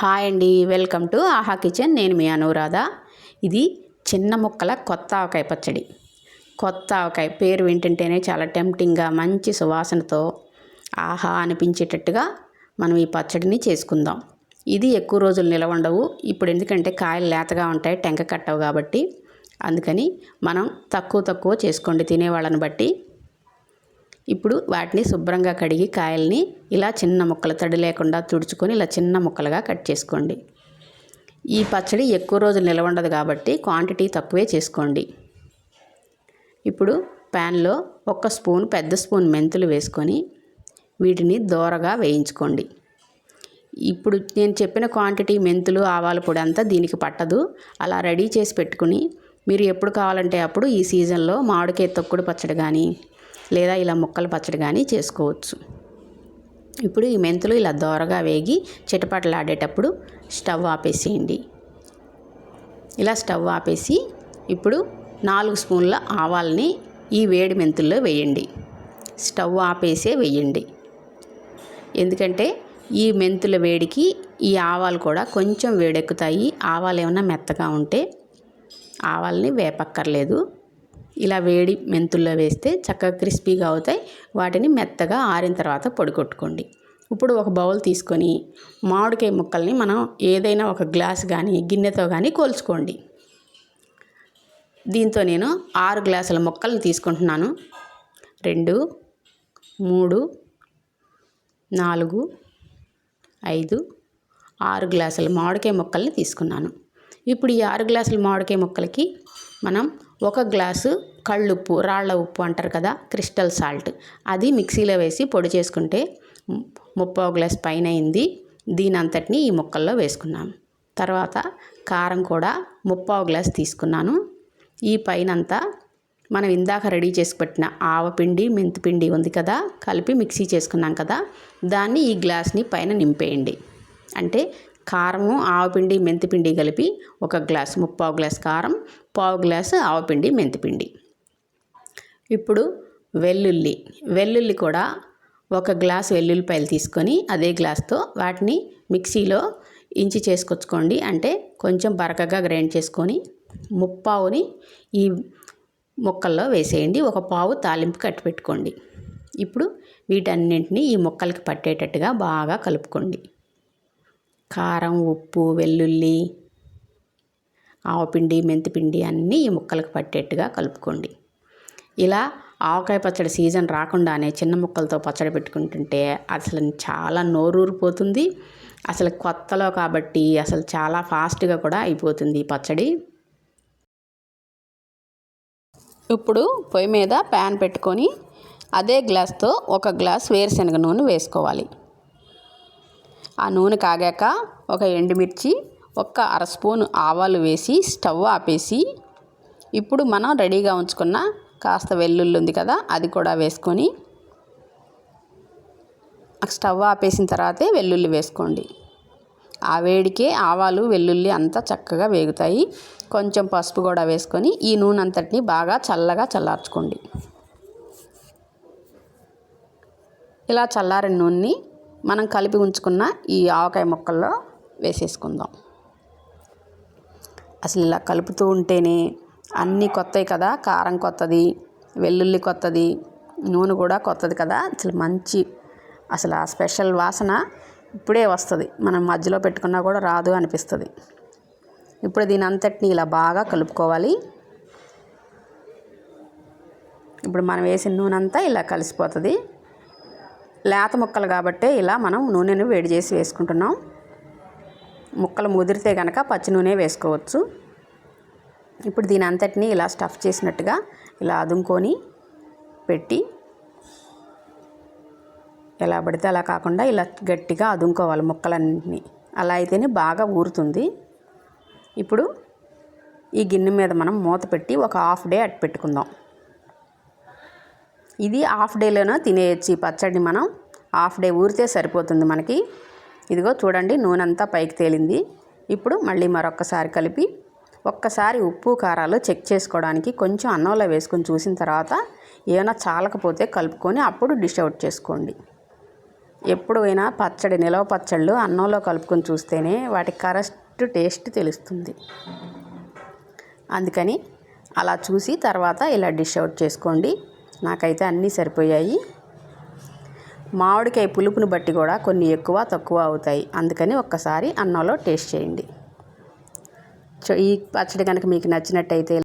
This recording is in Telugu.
హాయ్ అండి వెల్కమ్ టు ఆహా కిచెన్. నేను మీ అనురాధ. ఇది చిన్న ముక్కల కొత్త ఆవకాయ పచ్చడి. కొత్త ఆవకాయ పేరు వింటుంటేనే చాలా టెంప్టింగ్గా మంచి సువాసనతో ఆహా అనిపించేటట్టుగా మనం ఈ పచ్చడిని చేసుకుందాం. ఇది ఎక్కువ రోజులు నిలవండవు ఇప్పుడు ఎందుకంటే కాయలు లేతగా ఉంటాయి టెంక కట్టవు కాబట్టి. అందుకని మనం తక్కువ తక్కువ చేసుకోండి తినేవాళ్ళని బట్టి ఇప్పుడు వాటిని శుభ్రంగా కడిగి కాయల్ని ఇలా చిన్న ముక్కలు తడి లేకుండా తుడుచుకొని ఇలా చిన్న ముక్కలుగా కట్ చేసుకోండి. ఈ పచ్చడి ఎక్కువ రోజులు నిలవ ఉండదు కాబట్టి క్వాంటిటీ తక్కువే చేసుకోండి. ఇప్పుడు ప్యాన్లో ఒక స్పూన్ పెద్ద స్పూన్ మెంతులు వేసుకొని వీటిని దోరగా వేయించుకోండి. ఇప్పుడు నేను చెప్పిన క్వాంటిటీ మెంతులు ఆవాల పొడి అంతా దీనికి పట్టదు. అలా రెడీ చేసి పెట్టుకుని మీరు ఎప్పుడు కావాలంటే అప్పుడు ఈ సీజన్లో మామిడికాయ తొక్కుడు పచ్చడి కానీ లేదా ఇలా ముక్కల పచ్చడి కానీ చేసుకోవచ్చు. ఇప్పుడు ఈ మెంతులు ఇలా దోరగా వేగి చిటపటలాడేటప్పుడు స్టవ్ ఆపేసేయండి. ఇలా స్టవ్ ఆపేసి ఇప్పుడు నాలుగు స్పూన్ల ఆవాల్ని ఈ వేడి మెంతుల్లో వేయండి. స్టవ్ ఆపేసే వేయండి. ఎందుకంటే ఈ మెంతుల వేడికి ఈ ఆవాలు కూడా కొంచెం వేడెక్కుతాయి. ఆవాలు ఏమైనా మెత్తగా ఉంటే ఆవాల్ని వేపక్కర్లేదు. ఇలా వేడి మెంతుల్లో వేస్తే చక్కగా క్రిస్పీగా అవుతాయి. వాటిని మెత్తగా ఆరిన తర్వాత పొడి కొట్టుకోండి ఇప్పుడు ఒక బౌల్ తీసుకొని మామిడికాయ ముక్కల్ని మనం ఏదైనా ఒక గ్లాస్ కానీ గిన్నెతో కానీ కోల్చుకోండి. దీంతో నేను ఆరు గ్లాసుల ముక్కల్ని తీసుకుంటున్నాను. రెండు మూడు నాలుగు ఐదు ఆరు గ్లాసుల మామిడికాయ ముక్కల్ని తీసుకున్నాను. ఇప్పుడు ఈ ఆరు గ్లాసుల మామిడికాయ ముక్కలకి మనం ఒక గ్లాసు కళ్ళుప్పు రాళ్ళ ఉప్పు అంటారు కదా క్రిస్టల్ సాల్ట్. అది మిక్సీలో వేసి పొడి చేసుకుంటే ముప్పావు గ్లాస్ పైన అయింది. దీని అంతటిని ఈ ముక్కల్లో వేసుకున్నాను తర్వాత కారం కూడా ముప్పావు గ్లాస్ తీసుకున్నాను. ఈ పైనంతా మనం ఇందాక రెడీ చేసి పెట్టిన ఆవపిండి మెంతిపిండి ఉంది కదా కలిపి మిక్సీ చేసుకున్నాం కదా దాన్ని ఈ గ్లాస్ని పైన నింపేయండి. అంటే కారము ఆవపిండి మెంతిపిండి కలిపి ఒక గ్లాస్ ముప్పావు గ్లాస్ కారం పావు గ్లాసు ఆవపిండి మెంతిపిండి ఇప్పుడు వెల్లుల్లి. వెల్లుల్లి కూడా ఒక గ్లాస్ వెల్లుల్లిపాయలు తీసుకొని అదే గ్లాస్తో వాటిని మిక్సీలో ఇంచి చేసుకొచ్చుకోండి. అంటే కొంచెం బరకగా గ్రైండ్ చేసుకొని ముప్పావుని ఈ ముక్కల్లో వేసేయండి. ఒక పావు తాలింపు కట్టి పెట్టుకోండి. ఇప్పుడు వీటన్నింటినీ ఈ ముక్కలకి పట్టేటట్టుగా బాగా కలుపుకోండి. కారం ఉప్పు వెల్లుల్లి ఆవపిండి మెంతిపిండి అన్నీ ఈ ముక్కలకు పట్టేట్టుగా కలుపుకోండి. ఇలా ఆవకాయ పచ్చడి సీజన్ రాకుండానే చిన్న ముక్కలతో పచ్చడి పెట్టుకుంటుంటే అసలు చాలా నోరూరిపోతుంది. అసలు కొత్తలో కాబట్టి అసలు చాలా ఫాస్ట్గా కూడా అయిపోతుంది ఈ పచ్చడి. ఇప్పుడు పొయ్యి మీద ప్యాన్ పెట్టుకొని అదే గ్లాస్తో ఒక గ్లాస్ వేరుశనగ నూనె వేసుకోవాలి. ఆ నూనె కాగాక ఒక ఎండుమిర్చి ఒక్క అర స్పూన్ ఆవాలు వేసి స్టవ్ ఆపేసి ఇప్పుడు మనం రెడీగా ఉంచుకున్న కాస్త వెల్లుల్లి ఉంది కదా అది కూడా వేసుకొని స్టవ్ ఆపేసిన తర్వాతే వెల్లుల్లి వేసుకోండి. ఆ వేడికే ఆవాలు వెల్లుల్లి అంతా చక్కగా వేగుతాయి. కొంచెం పసుపు కూడా వేసుకొని ఈ నూనె అంతటిని బాగా చల్లగా చల్లార్చుకోండి. ఇలా చల్లారిన నూనెని మనం కలిపి ఉంచుకున్న ఈ ఆవకాయ ముక్కల్లో వేసేసుకుందాం. అసలు ఇలా కలుపుతూ ఉంటేనే అన్నీ కొత్తవి కదా కారం కొత్తది వెల్లుల్లి కొత్తది నూనె కూడా కొత్తది కదా. అసలు మంచి అసలు ఆ స్పెషల్ వాసన ఇప్పుడే వస్తుంది. మనం మధ్యలో పెట్టుకున్నా కూడా రాదు అనిపిస్తుంది. ఇప్పుడు దీని అంతటిని ఇలా బాగా కలుపుకోవాలి. ఇప్పుడు మనం వేసిన నూనె అంతా ఇలా కలిసిపోతుంది. లేత ముక్కలు కాబట్టే ఇలా మనం నూనెను వేడి చేసి వేసుకుంటున్నాం. ముక్కలు ముదిరితే కనుక పచ్చి నూనె వేసుకోవచ్చు. ఇప్పుడు దీని అంతటిని ఇలా స్టఫ్ చేసినట్టుగా ఇలా అదుముకొని పెట్టి ఎలా పడితే అలా కాకుండా ఇలా గట్టిగా అదుముకోవాలి ముక్కలన్నింటినీ. అలా అయితేనే బాగా ఊరుతుంది. ఇప్పుడు ఈ గిన్నె మీద మనం మూత పెట్టి ఒక హాఫ్ డే అట్టు పెట్టుకుందాం. ఇది హాఫ్ డేలోనే తినేయచ్చు ఈ పచ్చడిని మనం. హాఫ్ డే ఊరితే సరిపోతుంది మనకి. ఇదిగో చూడండి నూనె అంతా పైకి తేలింది. ఇప్పుడు మళ్ళీ మరొక్కసారి కలిపి ఒక్కసారి ఉప్పు కారాలు చెక్ చేసుకోవడానికి కొంచెం అన్నంలో వేసుకొని చూసిన తర్వాత ఏమైనా చాలకపోతే కలుపుకొని అప్పుడు డిష్ అవుట్ చేసుకోండి. ఎప్పుడైనా పచ్చడి నిలవ పచ్చళ్ళు అన్నంలో కలుపుకొని చూస్తేనే వాటి కరెక్ట్ టేస్ట్ తెలుస్తుంది. అందుకని అలా చూసి తర్వాత ఇలా డిష్ అవుట్ చేసుకోండి. నాకైతే అన్నీ సరిపోయాయి. మామిడికాయ పులుపుని బట్టి కూడా కొన్ని ఎక్కువ తక్కువ అవుతాయి. అందుకని ఒక్కసారి అన్నంలో టేస్ట్ చేయండి. ఈ పచ్చడి కనుక మీకు నచ్చినట్టయితే